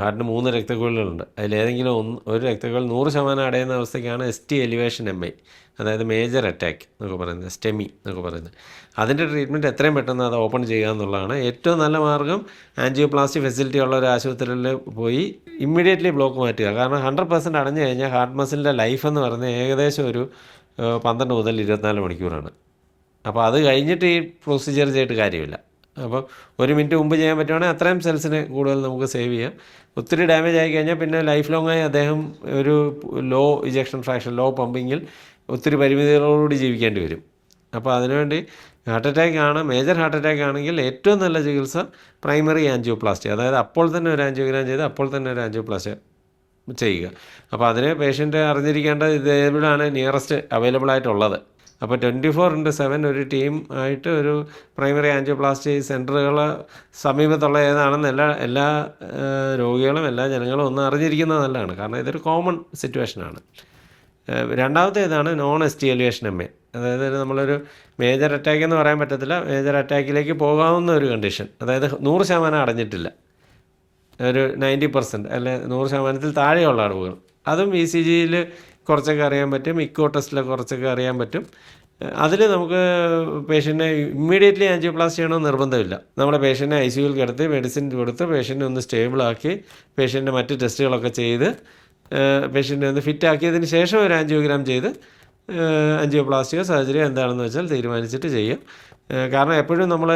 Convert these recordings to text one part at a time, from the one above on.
ഹാർട്ടിന് മൂന്ന് രക്തക്കുഴലുകളുണ്ട് അതിലേതെങ്കിലും ഒന്ന് ഒരു രക്തക്കുഴൽ നൂറ് ശതമാനം അടയുന്ന അവസ്ഥയ്ക്കാണ് S T elevation M I അതായത് മേജർ അറ്റാക്ക് എന്നൊക്കെ പറയുന്നത് സ്റ്റെമി എന്നൊക്കെ പറയുന്നത്. അതിന്റെ ട്രീറ്റ്മെന്റ് എത്രയും പെട്ടെന്ന് അത് ഓപ്പൺ ചെയ്യുക എന്നുള്ളതാണ്. ഏറ്റവും നല്ല മാർഗം ആൻജിയോപ്ലാസ്റ്റി ഫെസിലിറ്റി ഉള്ള ഒരു ആശുപത്രിയിൽ പോയി ഇമ്മീഡിയറ്റ്ലി ബ്ലോക്ക് മാറ്റുക. കാരണം ഹൺഡ്രഡ് പെർസെന്റ് അടഞ്ഞു കഴിഞ്ഞാൽ ഹാർട്ട് മസിലിന്റെ ലൈഫ് എന്ന് പറയുന്നത് ഏകദേശം ഒരു പന്ത്രണ്ട് മുതൽ ഇരുപത്തിനാല് മണിക്കൂറാണ്. അപ്പോൾ അത് കഴിഞ്ഞിട്ട് ഈ പ്രൊസീജിയർ ചെയ്തിട്ട് കാര്യമില്ല. അപ്പോൾ ഒരു മിനിറ്റ് മുമ്പ് ചെയ്യാൻ പറ്റുവാണെങ്കിൽ അത്രയും സെൽസിന് കൂടുതൽ നമുക്ക് സേവ് ചെയ്യാം. ഒത്തിരി ഡാമേജ് ആയി കഴിഞ്ഞാൽ പിന്നെ ലൈഫ് ലോങ് ആയി അദ്ദേഹം ഒരു ലോ ഇജക്ഷൻ ഫ്രാക്ഷൻ ലോ പമ്പിങ്ങിൽ ഒത്തിരി പരിമിതികളോടുകൂടി ജീവിക്കേണ്ടി വരും. അപ്പോൾ അതിനുവേണ്ടി ഹാർട്ട് അറ്റാക്ക് ആണ് മേജർ ഹാർട്ട് അറ്റാക്ക് ആണെങ്കിൽ ഏറ്റവും നല്ല ചികിത്സ പ്രൈമറി ആൻജിയോപ്ലാസ്റ്റി. അതായത് അപ്പോൾ തന്നെ ഒരു ആൻജിയോഗ്രാം ചെയ്ത് അപ്പോൾ തന്നെ ഒരു ആൻജിയോപ്ലാസ്റ്റി ചെയ്യുക. അപ്പോൾ അതിന് പേഷ്യന്റ് അറിഞ്ഞിരിക്കേണ്ടത് ഇതേവിടാണ് നിയറസ്റ്റ് അവൈലബിൾ ആയിട്ടുള്ളത്. അപ്പോൾ ട്വന്റി ഫോർ ഇന്റു സെവൻ ഒരു ടീം ആയിട്ട് ഒരു പ്രൈമറി ആൻജിയോപ്ലാസ്റ്റി സെന്ററുകൾ സമീപത്തുള്ള ഏതാണെന്ന് എല്ലാ എല്ലാ രോഗികളും എല്ലാ ജനങ്ങളും ഒന്ന് അറിഞ്ഞിരിക്കുന്നത് നല്ലതാണ്. കാരണം ഇതൊരു കോമൺ സിറ്റുവേഷനാണ് ഏഹ്, രണ്ടാമത്തെ ഇതാണ് non S T T elevation M A അതായത് നമ്മളൊരു മേജർ അറ്റാക്ക് എന്ന് പറയാൻ പറ്റത്തില്ല. മേജർ അറ്റാക്കിലേക്ക് പോകാവുന്ന ഒരു കണ്ടീഷൻ അതായത് നൂറ് ശതമാനം അടഞ്ഞിട്ടില്ല. ഒരു നയന്റി പെർസെന്റ് അല്ലെ നൂറ് ശതമാനത്തിൽ താഴെയുള്ള അളവുകൾ അതും ഇ സി ജിയിൽ കുറച്ചൊക്കെ അറിയാൻ പറ്റും. ഇക്കോ ടെസ്റ്റിലെ കുറച്ചൊക്കെ അറിയാൻ പറ്റും. അതിൽ നമുക്ക് പേഷ്യന്റിനെ ഇമ്മീഡിയറ്റ്ലി ആൻജിയോപ്ലാസ്റ്റ് ചെയ്യണമെന്ന് നിർബന്ധമില്ല. നമ്മുടെ പേഷ്യന്റിനെ ഐ സിയുയിൽ കിടത്തി മെഡിസിൻ കൊടുത്ത് പേഷ്യന്റിനെ ഒന്ന് സ്റ്റേബിളാക്കി പേഷ്യന്റിന്റെ മറ്റ് ടെസ്റ്റുകളൊക്കെ ചെയ്ത് പേഷ്യന്റിനെ ഒന്ന് ഫിറ്റ് ആക്കിയതിന് ശേഷം ഒരു ആൻജിയോഗ്രാം ചെയ്ത് ആൻജിയോപ്ലാസ്റ്റിയോ സർജറിയോ എന്താണെന്ന് വെച്ചാൽ തീരുമാനിച്ചിട്ട് ചെയ്യും. കാരണം എപ്പോഴും നമ്മൾ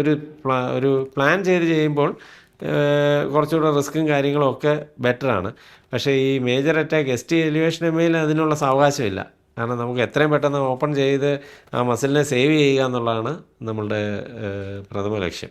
ഒരു പ്ലാ ഒരു പ്ലാൻ ചെയ്ത് ചെയ്യുമ്പോൾ കുറച്ചുകൂടെ റിസ്ക്കും കാര്യങ്ങളും ഒക്കെ ബെറ്ററാണ് പക്ഷേ ഈ major attack S T elevation എമ്മയിൽ അതിനുള്ള സാവകാശമില്ല. കാരണം നമുക്ക് എത്രയും പെട്ടെന്ന് ഓപ്പൺ ചെയ്ത് ആ മസിലിനെ സേവ് ചെയ്യുക എന്നുള്ളതാണ് നമ്മളുടെ പ്രഥമ ലക്ഷ്യം.